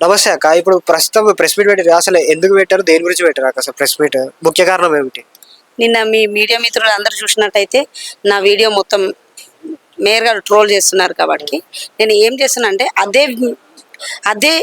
నమస్తే అక్క. ఇప్పుడు ప్రస్తుతం ప్రెస్ మీట్ పెట్టారు అసలు ఎందుకు పెట్టారు? దేని గురించి పెట్టారు అక్క అసలు ప్రెస్ మీట్? ముఖ్య కారణం ఏమిటి? నిన్న మీ మీడియా మిత్రులు అందరూ చూసినట్టయితే నా వీడియో మొత్తం మేయర్ గారు ట్రోల్ చేస్తున్నారు కాబట్టి నేను ఏం చేస్తున్నా అంటే అదే అదే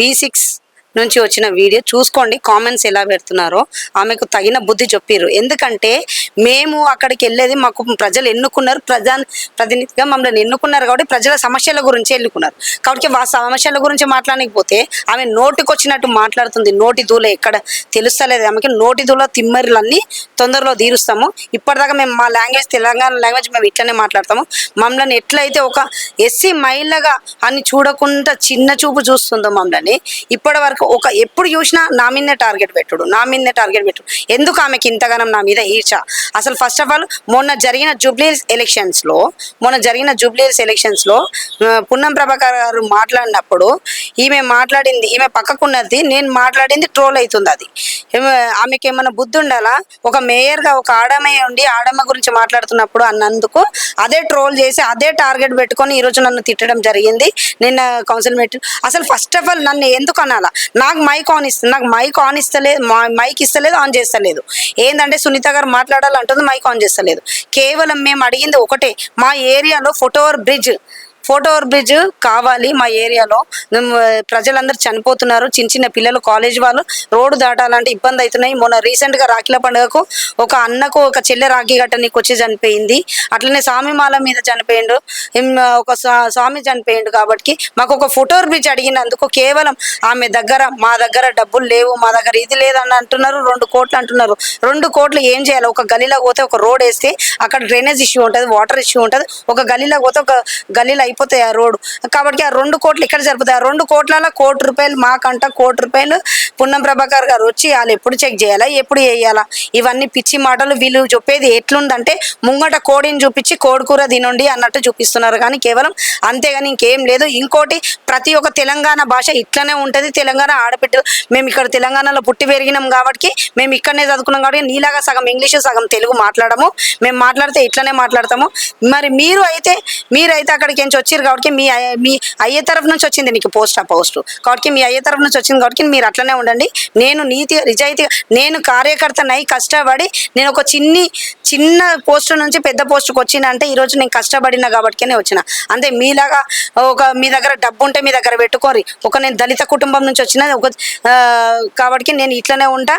వి సిక్స్ నుంచి వచ్చిన వీడియో చూసుకోండి. కామెంట్స్ ఎలా పెడుతున్నారో ఆమెకు తగిన బుద్ధి చెప్పారు ఎందుకంటే మేము అక్కడికి వెళ్ళేది మాకు ప్రజలు ఎన్నుకున్నారు ప్రజా ప్రతినిధిగా మమ్మల్ని ఎన్నుకున్నారు కాబట్టి ప్రజల సమస్యల గురించి ఎన్నుకున్నారు. కాబట్టి ఆ సమస్యల గురించి మాట్లాడకపోతే ఆమె నోటికి వచ్చినట్టు మాట్లాడుతుంది. నోటి దూల ఎక్కడ తెలుస్తలేదు. ఆమెకి నోటి దూల తిమ్మరులన్నీ తొందరలో తీరుస్తాము. ఇప్పటిదాకా మేము మా లాంగ్వేజ్ తెలంగాణ లాంగ్వేజ్ మేము ఇట్లనే మాట్లాడతాము. మమ్మల్ని ఎట్లయితే ఒక ఎస్సీ మహిళగా అని చూడకుండా చిన్న చూపు చూస్తుందో మమ్మల్ని ఇప్పటి వరకు ఒక ఎప్పుడు చూసినా నా మీదనే టార్గెట్ పెట్టుడు నా మీదనే టార్గెట్ పెట్టుడు ఎందుకు ఆమెకి ఇంతగానం నా మీద ఈర్చ? అసలు ఫస్ట్ ఆఫ్ ఆల్ మొన్న జరిగిన జూబ్లీస్ ఎలక్షన్స్లో మొన్న జరిగిన జూబ్లీస్ ఎలక్షన్స్లో పున్నం ప్రభాకర్ గారు మాట్లాడినప్పుడు ఈమె మాట్లాడింది ఈమె పక్కకున్నది నేను మాట్లాడింది ట్రోల్ అవుతుంది అది. ఆమెకి ఏమైనా బుద్ధి ఉండాలా? ఒక మేయర్గా ఒక ఆడమే ఉండి ఆడమ్మ గురించి మాట్లాడుతున్నప్పుడు అన్నందుకు అదే ట్రోల్ చేసి అదే టార్గెట్ పెట్టుకొని ఈరోజు నన్ను తిట్టడం జరిగింది. నిన్న కౌన్సిల్ మీటింగ్ అసలు ఫస్ట్ ఆఫ్ ఆల్ నన్ను ఎందుకు అనాలా? నాకు మైక్ ఆన్ ఇస్తుంది నాకు మైక్ ఆన్ ఇస్తలేదు మైక్ ఇస్తలేదు ఆన్ చేస్తలేదు. ఏంటంటే సునీత గారు మాట్లాడాలి మాట్లాడాలంటుంది మైక్ ఆన్ చేస్తలేదు. కేవలం మేము అడిగింది ఒకటే. మా ఏరియాలో ఫోటోవర్ బ్రిడ్జ్ ఫోటోవర్ బ్రిడ్జ్ కావాలి మా ఏరియాలో. ప్రజలందరూ చనిపోతున్నారు. చిన్న చిన్న పిల్లలు కాలేజ్ వాళ్ళు రోడ్డు దాటాలంటే ఇబ్బంది అవుతున్నాయి. మొన్న రీసెంట్గా రాఖీల పండుగకు ఒక అన్నకు ఒక చెల్లె రాఖీ గట్టనికి వచ్చి చనిపోయింది. అట్లనే స్వామిమాల మీద చనిపోయిండు. ఒక స్వామి చనిపోయిండు కాబట్టి మాకు ఒక ఫోటోవర్ బ్రిడ్జ్ అడిగినందుకు కేవలం ఆమె దగ్గర మా దగ్గర డబ్బులు లేవు మా దగ్గర ఇది లేదని అంటున్నారు రెండు కోట్లు అంటున్నారు. రెండు కోట్లు ఏం చేయాలి? ఒక గలీలో పోతే ఒక రోడ్ వేస్తే అక్కడ డ్రైనేజ్ ఇష్యూ ఉంటుంది వాటర్ ఇష్యూ ఉంటుంది. ఒక గలీలో పోతే ఒక గలీలో సరిపోతాయి ఆ రోడ్డు. కాబట్టి ఆ రెండు కోట్లు ఇక్కడ సరిపోతాయి. ఆ రెండు కోట్లలో కోటి రూపాయలు మాకంట కోటి రూపాయలు పున్నం ప్రభాకర్ గారు వచ్చి వాళ్ళు ఎప్పుడు చెక్ చేయాలా ఎప్పుడు వేయాలా? ఇవన్నీ పిచ్చి మాటలు. వీళ్ళు చెప్పేది ఎట్లుందంటే ముంగట కోడిని చూపించి కోడి కూర తినండి అన్నట్టు చూపిస్తున్నారు. కానీ కేవలం అంతేగాని ఇంకేం లేదు. ఇంకోటి ప్రతి ఒక్క తెలంగాణ భాష ఇట్లనే ఉంటుంది. తెలంగాణ ఆడబిడ్డ మేము ఇక్కడ తెలంగాణలో పుట్టి పెరిగినాం కాబట్టి మేము ఇక్కడనే చదువుకున్నాం కాబట్టి నీలాగా సగం ఇంగ్లీషు సగం తెలుగు మాట్లాడము. మేము మాట్లాడితే ఇట్లనే మాట్లాడతాము. మరి మీరు అయితే మీరైతే అక్కడికి నుంచి వచ్చారు కాబట్టి మీ మీ అయ్యే తరఫు నుంచి వచ్చింది మీకు పోస్ట్ ఆ పోస్ట్. కాబట్టి మీ అయ్యే తరఫు నుంచి వచ్చింది కాబట్టి మీరు అట్లనే ఉండండి. నేను నీతి నిజాయితీగా నేను కార్యకర్తనై కష్టపడి నేను ఒక చిన్ని చిన్న పోస్ట్ నుంచి పెద్ద పోస్ట్కి వచ్చిన అంటే ఈరోజు నేను కష్టపడిన కాబట్టినే వచ్చిన. అంతే మీలాగా ఒక మీ దగ్గర డబ్బు ఉంటే మీ దగ్గర పెట్టుకోరి ఒక నేను దళిత కుటుంబం నుంచి వచ్చిన ఒక కాబట్టి నేను ఇట్లనే ఉంటా.